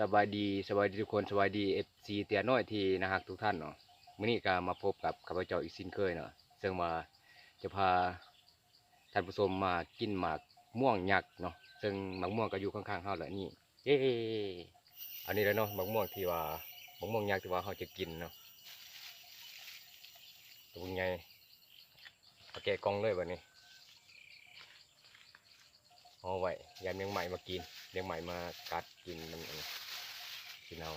สบายดีสบายดีทุกคนสบายดีเอฟซีเตียน้อยที่นะฮักทุกท่านเนาะมื้อนี้ก็มาพบกับข้าพเจ้าอีกสิ้นเคยเนาะซึ่งมาจะพาท่านผู้ชมมากินหมากม่วงยักษ์เนาะซึ่งหมากม่วงก็อยู่ข้างๆเฮาแหละนี่เย้อันนี้แล้วเนาะหมากม่วงที่ว่าหมากม่วงยักษ์ที่ว่าเฮาจะกินเนาะตัวไงเอาแกะกล่องเลยบัดนี้เอาไว้ยามเลี้ยงใหม่มากินเลี้ยงใหม่มากัดกินมัน อันนี้กินเอา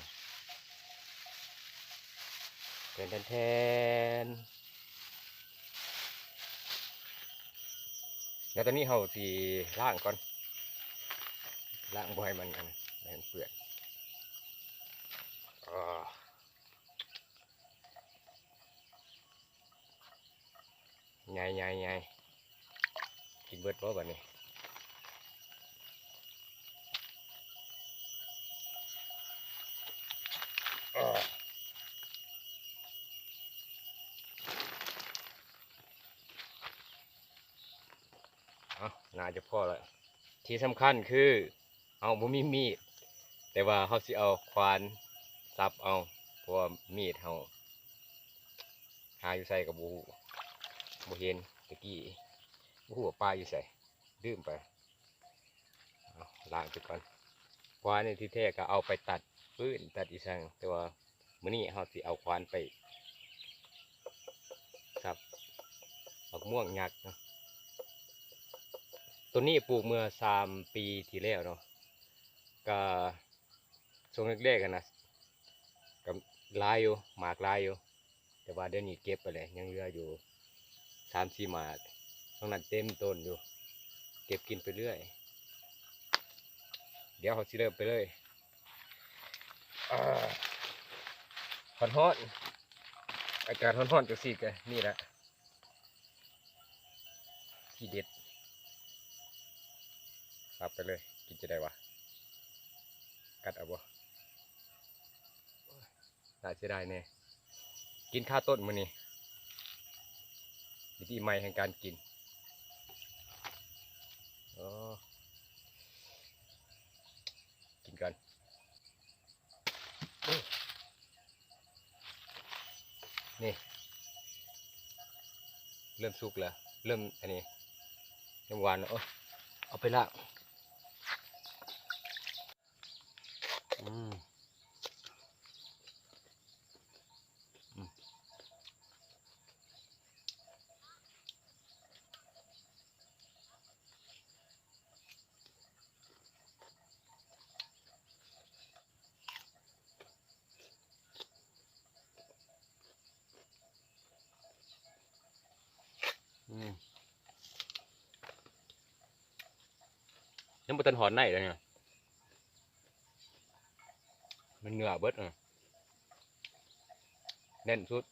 แทนแทนแล้วตอนนี้เราสีล่างก่อนล่างบ่ให้มันอันมันเปื่อยอ่าใหญ่ใหญ่ใหญ่กินเบิดบ่บัดนี้ อ่าเอาน่าจะพอแล้วที่สำคัญคือ เอาบ่มีมีด แต่ว่าเขาสิเอาควานซับเอาเพราะว่ามีดเขาหาอยู่ใส่กับบูบ่เห็นตะกี้บูว่าปลาอยู่ใส่ดื่มไปล้างไปก่อนควานในที่แท้ก็เอาไปตัด ปื้นตัดอีสังแต่ว่ามื้อนี้เฮาสิเอาควานไป ครับบักม่วงยักษ์เนาะตัวนี้ปลูกเมื่อสามปีที่แล้วเนาะก็ช่วงแรกๆกันนะก็หลายอยู่หมากลายอยู่ แต่ว่าเดี๋ยวนี้เก็บไปเลยยังเหลืออยู่สามสี่หมากตรงนั้นเต็มต้นอยู่ เก็บกินไปเรื่อย เดี๋ยวเขาสิเริ่มไปเลย ฮอนฮอนอากาศฮอนฮอนจังสี่กันนี่แหละที่เด็ดรับไปเลย กินจะได้วะกัดเอาบ่น่าจะได้แน่กินข้าวต้นมื้อนี้วิธีใหม่แห่งการกินอ๋อกินกัน นี่ เริ่มสุกแล้ว เริ่มอันนี้เริ่มหวานแล้วเออเอาไปละ ยังบ่ทันหอนไหนเลยเนี่ยมันเหนือเบิดอะแน่นสุด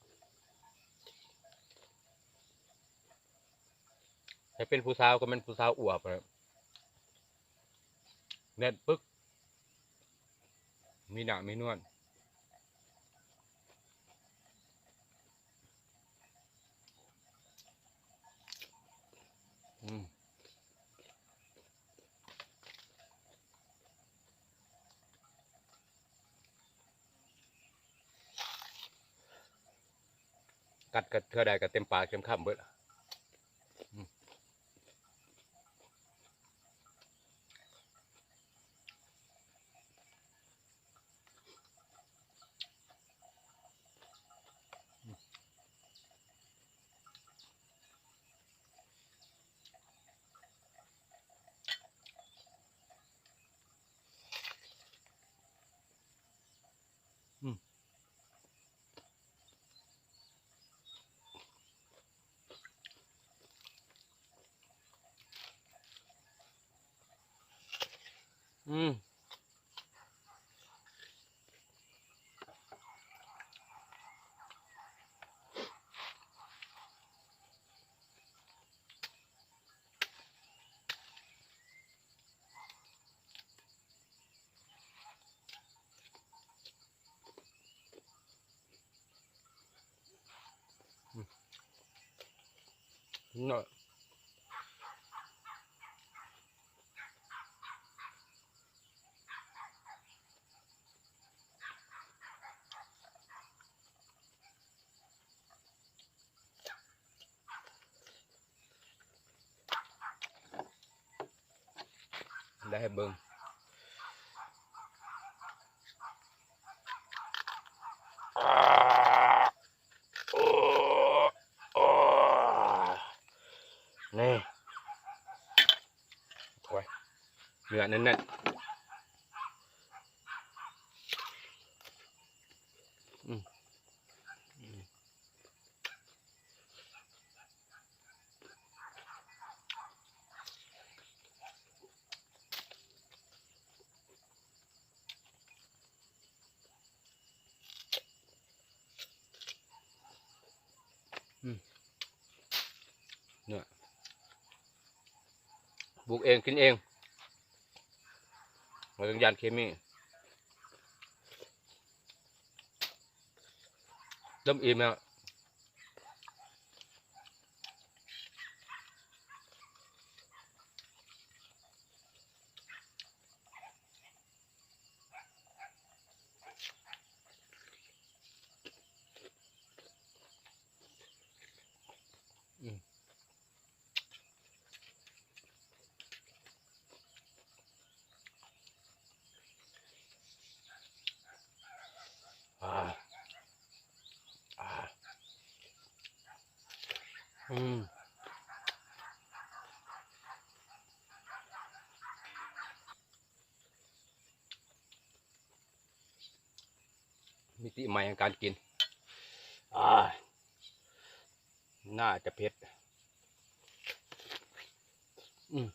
ถ้าเป็นผู้สาวก็เป็นผู้สาวอวบนะแน่นปึ๊กมีหนามีนวล กัดกัดเท่าใดก็เต็มปากเต็มคำเบิดอะ อืม เนาะได้ให้เบิ่งอ่าโอ้โอ้นี่โอ้ยเนื้อแน่นๆอืมอืม เนี่ย ปลูกเองกินเองไม่ต้องยานเคมีเริ่มอิ่มแล้วอ่าอ่า อืมมิติใหม่ของการกิน อ่า น่าจะเผ็ด อืม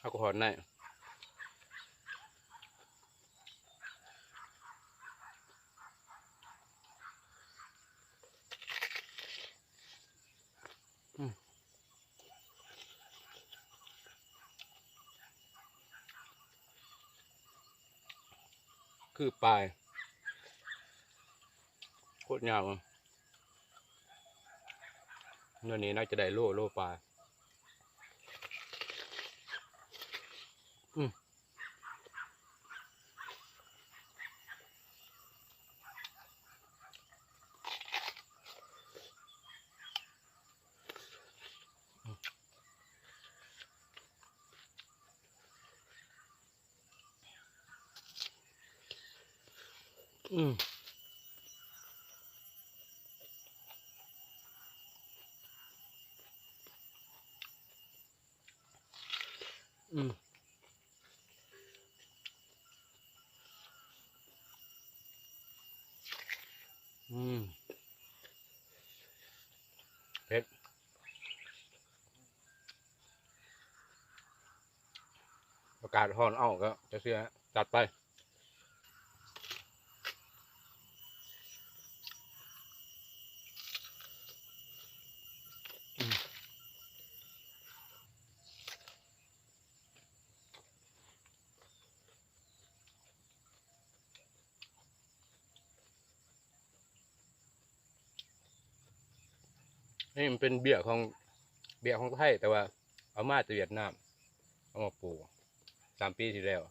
ข้ากระหอนได้คือปลายโคตรยาวเลยเงินนี้น่าจะได้โล่โล่ปลา อืมอืมอืมเผ็ดอากาศร้อนเอ้าก็จะเสียจัดไป นี่มันเป็นเบี้ยของเบี้ยของไทยแต่ว่าเอามาจากเวียดนามเอามาปลูกสามปีที่แล้ว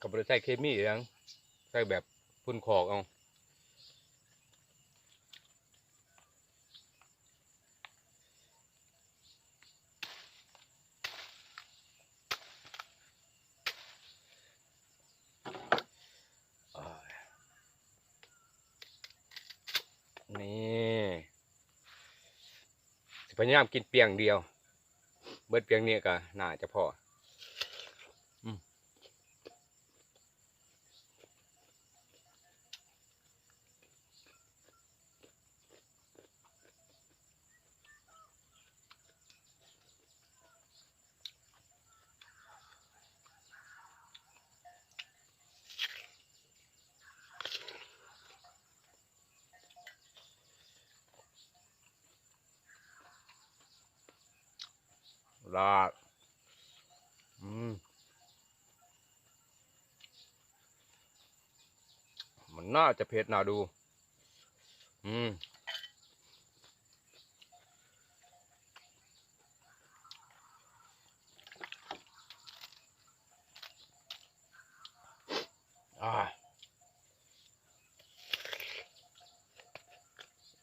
กับบริษัทเคมีอหยังใส่แบบพุ่นคอกเอาอ่านี่ พยายามกินเปียงเดียว เบิดเปียงนี่ก็น่าจะพอ ยอดอืมมันน่าจะเผ็ดน่าดู อืมอ่า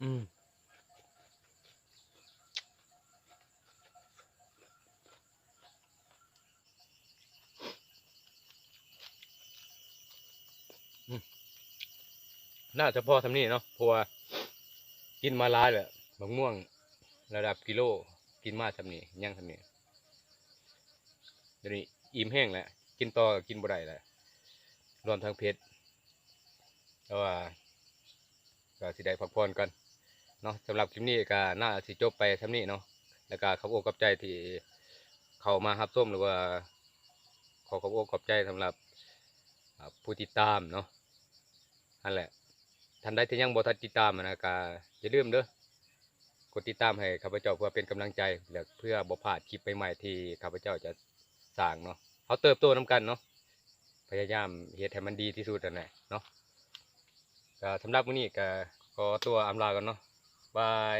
อืม น่าจะพอทำนี่เนาะเพราะว่ากินมาหลายแหละมะม่วงระดับกิโลกินมาทำนี่ยังทำนี่เดี๋ยวนี้อิ่มแห้งแล้วกินต่อก,กินบ่ได้แล้วรวมทั้งเพชรแต่ว่าก็สิได้พักผ่อนกันเนาะสำหรับคลิปนี้ก็น่าสิจบไปทำนี่เนาะแล้วก็ขอบอกกับใจที่เข้ามารับส้มหรือว่า ขอขอบอกขอบใจสำหรับผู้ติดตามเนาะนั่นแหละ ท่านใดที่ยังบ่ทันติดตามอะนะก็อย่าลืมเด้อกดติดตามให้ข้าพเจ้าเพื่อเป็นกำลังใจและเพื่อบ่พลาดคลิปใหม่ๆที่ข้าพเจ้าจะสร้างเนาะเขาเติบโตนํกันเนาะพยายามเฮ็ดให้มันดีที่สุดนั่นแหละเนาะก็สำหรับมื้อนี้ก็ขอตัวอำลากันเนาะบาย